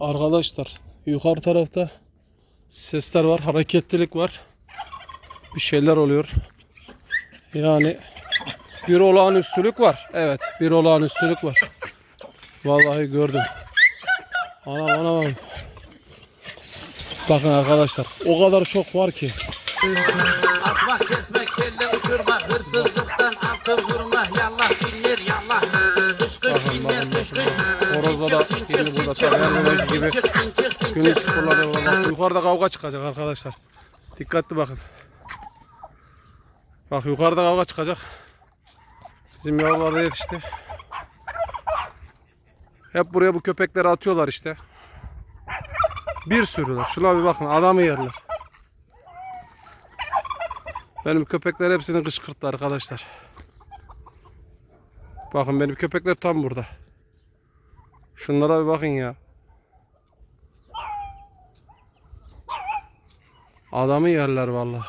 Arkadaşlar yukarı tarafta sesler var, hareketlilik var. Bir şeyler oluyor. Yani bir olağanüstülük var. Evet, bir olağanüstülük var. Vallahi gördüm. Anam anam. Bakın arkadaşlar, o kadar çok var ki. Asmak kesmek kelle uçurmak hırsızlıktan altın vurmak yallah binler yallah Kış kış kış Horozla da yeni burada tabii her gibi günlük sporları var. Yukarıda kavga çıkacak arkadaşlar. Dikkatli bakın. Bak yukarıda kavga çıkacak. Bizim yavrular da yetişti. Hep buraya bu köpekleri atıyorlar işte. Bir sürüler. Şuna bir bakın adamı yerler. Benim köpekler hepsini kışkırttı arkadaşlar. Bakın benim köpekler tam burada. Şunlara bir bakın ya. Adamı yerler vallahi.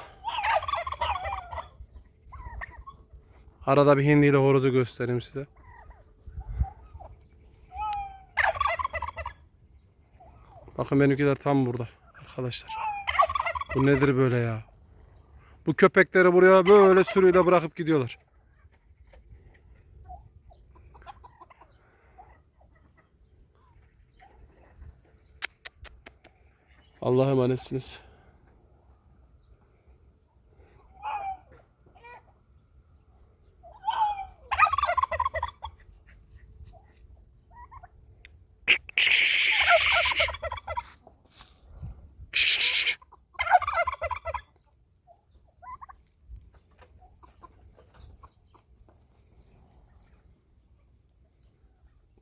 Arada bir hindi ile horozu göstereyim size. Bakın benimkiler tam burada arkadaşlar. Bu nedir böyle ya? Bu köpekleri buraya böyle sürüyle bırakıp gidiyorlar. Allah'a emanetsiniz.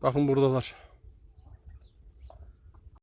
Bakın buradalar.